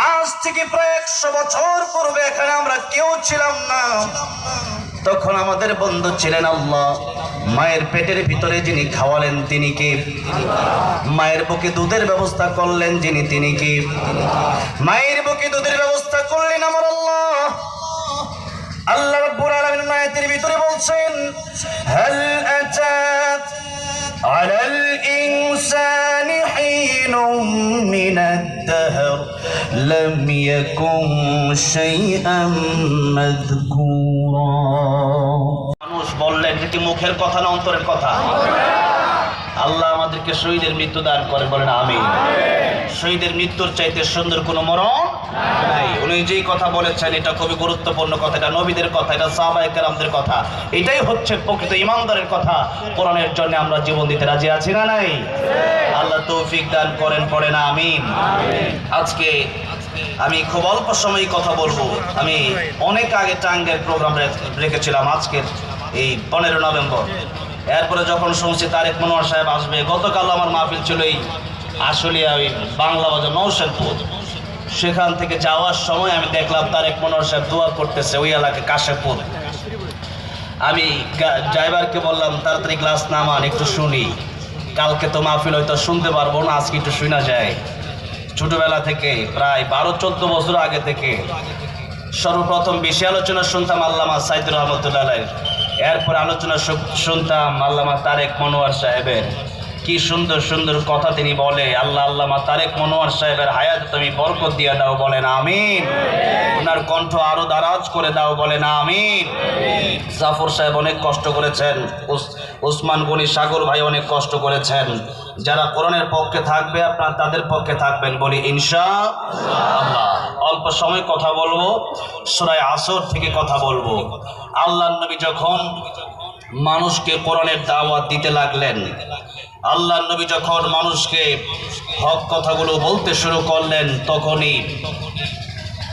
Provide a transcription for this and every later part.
আজ থেকে প্রায় একশো বছর পূর্বে এখানে আমরা কেউ ছিলাম না। তখন আমাদের বন্ধু ছিলেন আল্লাহ। মায়ের পেটের ভিতরে যিনি খাওয়ালেন তিনি কি? মায়ের বুকে দুধের ব্যবস্থা করলেন যিনি তিনি কি? মায়ের বুকে দুধের ব্যবস্থা করলেন আমার আল্লাহ। আল্লাহ রাব্বুল ভিতরে বলছেন, হাল আতাত আলাল ইনসানি হিনুম الدهر لم يكن شيئا مذكورا মানুষ বললেন এটি মুখের কথা না অন্তরের কথা আল্লাহ আমাদেরকে শহীদের মৃত্যু দান করে বলেন আমি শহীদের মৃত্যুর চাইতে সুন্দর কোনো মরণ নাই। উনি যেই কথা বলেছেন এটা খুবই গুরুত্বপূর্ণ কথা এটা নবীদের কথা এটা সাহাবায়ে আমাদের কথা। এটাই হচ্ছে প্রকৃত ইমানদারের কথা। কোরআনের জন্য আমরা জীবন দিতে রাজি আছি না নাই? আল্লাহ তৌফিক দান করেন পড়ে না আমিন। আজকে আমি খুব অল্প সময় কথা বলব। আমি অনেক আগে টাঙ্গের প্রোগ্রাম রেখেছিলাম আজকের এই পনেরো নভেম্বর। এরপরে যখন শুনছি তারেক মনোয়ার সাহেব আসবে গতকাল আমার মাহফিল ছিল এই আশুলিয়া ওই বাংলা বাজার নৌশেরপুর সেখান থেকে যাওয়ার সময় আমি দেখলাম তারেক মনোয়ার সাহেব দোয়া করতেছে ওই এলাকায় কাশেপুর আমি ড্রাইভারকে বললাম, তাড়াতাড়ি গ্লাস নামান, একটু শুনি। কালকে তো মাহফিল হয়তো শুনতে পারব না, আজকে একটু শোনা যায়। ছোটবেলা থেকে, প্রায় বারো, চোদ্দ বছর আগে থেকে সর্বপ্রথম বেশি আলোচনা শুনতাম আল্লামা সাইদুর রহমতুল্লাহ এরপর আলোচনা শুনতাম আল্লামা তারেক মনোয়ার সাহেবের। কি সুন্দর সুন্দর কথা তিনি বলে। আল্লাহ আল্লামা তারেক মনোয়ার সাহেবের হায়াত তুমি বরকত দিয়ে দাও বলেন, আমিন। ওনার কণ্ঠ আরও দারাজ করে দাও বলেন, আমিন। জাফর সাহেব অনেক কষ্ট করেছেন। উস- উসমান গনি সাগর ভাই অনেক কষ্ট করেছেন। যারা কোরআনের পক্ষে থাকবে, আপনার তাদের পক্ষে থাকবেন বলি, ইনশা আল্লাহ। অল্প সময় কথা বলব, সুরায় আসর থেকে কথা বলব। আল্লাহ নবী যখন মানুষকে কোরআনের দাওয়াত দিতে লাগলেন আল্লাহ নবী যখন মানুষকে হক কথাগুলো বলতে শুরু করলেন, তখনই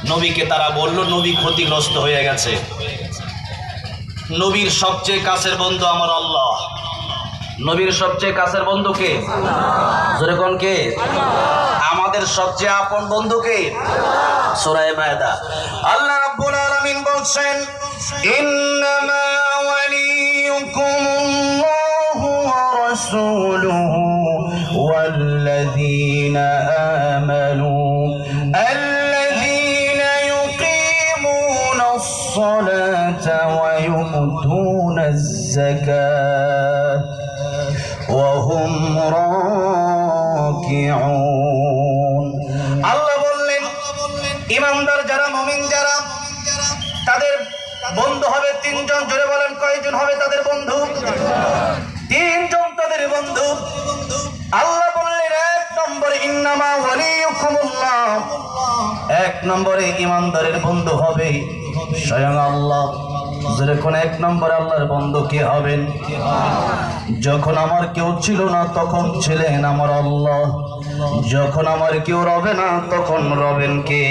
নবীকে তারা বলল, নবী ক্ষতিগ্রস্ত হয়ে গেছে। নবীর সবচেয়ে কাছের বন্ধু আমার আল্লাহ। নবীর সবচেয়ে কাছের বন্ধু কে? জোরে কোন কে? আমাদের সবচেয়ে আপন বন্ধু কে? সূরা মায়দা। আল্লাহ রাব্বুল আলামিন বলছেন ইন্নামা ওয়া রাসূলুহু والذين آمنوا الذين يقيمون الصلاة ويؤتون الزكاة وهم راكعون আল্লাহ বললেন ইমানদার যারা মুমিন যারা তাদের বন্ধু হবে তিনজন জোরে এক নম্বরে ইমানদারের বন্ধু হবে স্বয়ং আল্লাহ। যেরকম এক নম্বরে আল্লাহর বন্ধু কে হবেন? যখন আমার কেউ ছিল না, তখন ছিলেন আমার আল্লাহ। যখন আমার কেউ রবে না, তখন রবেন কে?